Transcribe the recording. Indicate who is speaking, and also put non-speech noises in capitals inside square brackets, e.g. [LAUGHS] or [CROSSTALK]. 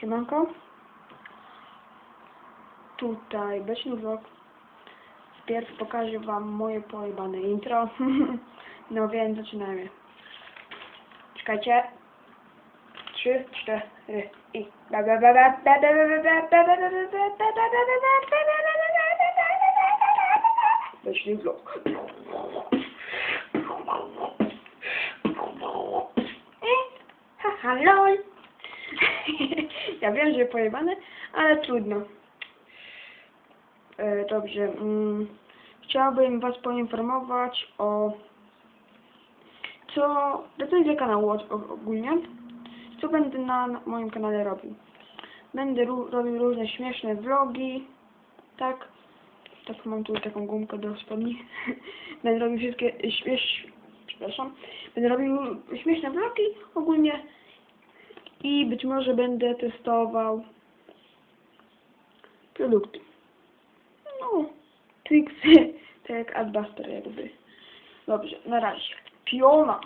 Speaker 1: Siemanko. Tutaj Beczny Vlog. Wpierw pokażę wam moje pojebane intro. no więc zaczynamy. Czekajcie. Trzy, cztery i... Beczny Vlog. Lol. [LAUGHS] ja wiem, że pojebane, ale trudno. E, dobrze. Mm, chciałbym Was poinformować o co recenzję kanału ogólnie. Co będę na, na moim kanale robił. Będę robił różne śmieszne vlogi. Tak. Tak mam tu taką gumkę do spodni. [LAUGHS] będę robił wszystkie śmiesz... Przepraszam. Będę robił śmieszne vlogi ogólnie. I być może będę testował produkty. No, triksy, [LAUGHS] tak jak Adbuster jakby. Dobrze, na razie. Piona!